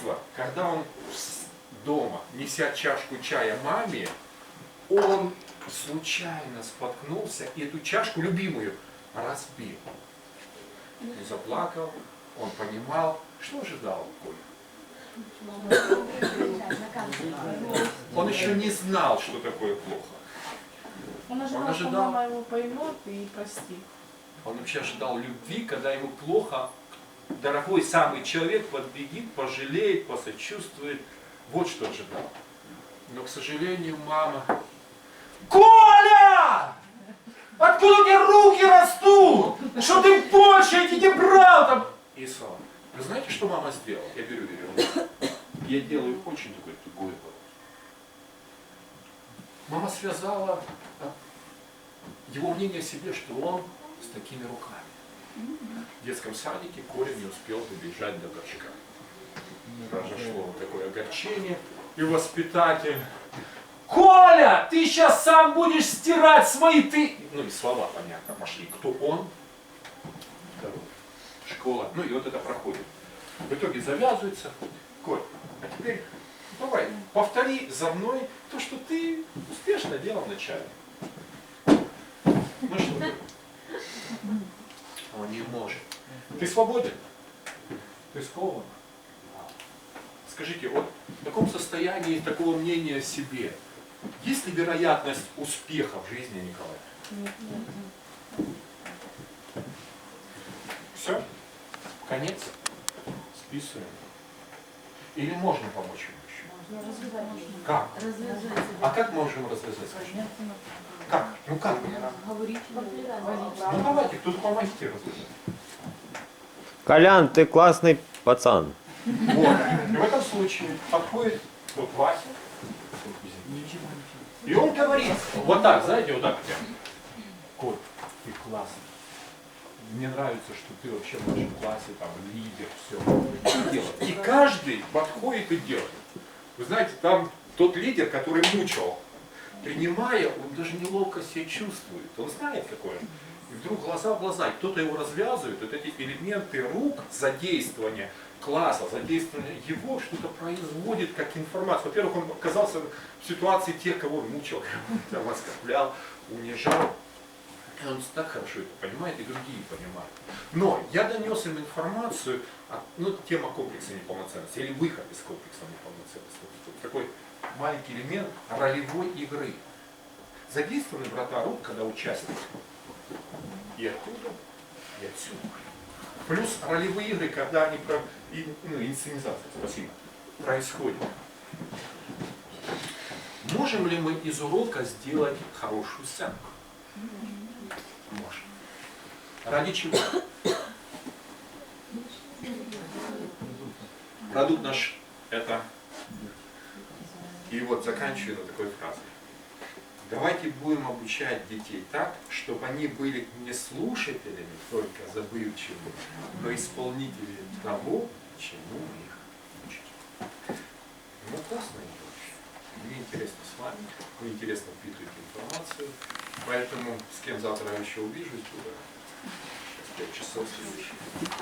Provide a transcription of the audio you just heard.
детства, когда он дома, неся чашку чая маме, он случайно споткнулся и эту чашку любимую разбил. Он заплакал, он понимал, что ожидал Коля. Он еще не знал, что такое плохо. Он ожидал, Он что ожидал. мама его поймет и простит. Он вообще ожидал любви, когда ему плохо, дорогой самый человек подбегит, пожалеет, посочувствует. Вот что ожидал. Но, к сожалению, мама... Коля! Откуда у тебя руки растут? Что ты больше этих не брал там? И слава. Вы знаете, что мама сделала? Я беру веревку. Я делаю очень такой тугой. Мама связала его мнение о себе, что он с такими руками. В детском садике Коля не успел добежать до горшка. Произошло вот такое огорчение. И воспитатель. Коля, ты сейчас сам будешь стирать свои ты. Ну и слова, понятно, пошли. Кто он? Школа. Ну и вот это проходит. В итоге завязывается. Коль, а теперь давай, повтори за мной то, что ты успешно делал вначале. Ну что ты? Он не может. Ты свободен? Ты скован? Скажите, вот в таком состоянии такого мнения о себе, есть ли вероятность успеха в жизни Николая? Все? Конец? Списываем. Или можно помочь ему еще? Как? А как можем развязать? скажите? Как? Ну как? Ну давайте, кто-то помогите развязать. Колян, ты классный пацан. Вот. И в этом случае подходит вот Вася. И он говорит, вот так, знаете, вот так прям. Коль, ты классный. Мне нравится, что ты вообще в нашем классе там лидер, все. И каждый подходит и делает. Вы знаете, там тот лидер, который мучил, принимая, он даже неловко себя чувствует. Он знает, какой он. И вдруг глаза в глаза, кто-то его развязывает, вот эти элементы рук, задействования класса, задействования его, что-то производит как информацию. Во-первых, он оказался в ситуации тех, кого он мучил, там оскорблял, унижал. И он так хорошо это понимает, и другие понимают. Но я донес им информацию, о- ну, тема комплекса неполноценности, или выход из комплекса неполноценности. Такой маленький элемент ролевой игры. Задействованы врата рук, когда участник и оттуда, и отсюда. Плюс ролевые игры, когда они про и, ну, инсценизация, спасибо, происходят. Можем ли мы из урока сделать хорошую сценку? Можем. Ради чего? Продукт наш это. И вот заканчиваю на такой фразой. Давайте будем обучать детей так, чтобы они были не слушателями только забывчивыми, но исполнителями того, чему их учим. Ну, классно идет. Мне интересно с вами, мне интересно впитывать информацию, поэтому с кем завтра я еще увижусь, буду. Сейчас 5 часов следующий.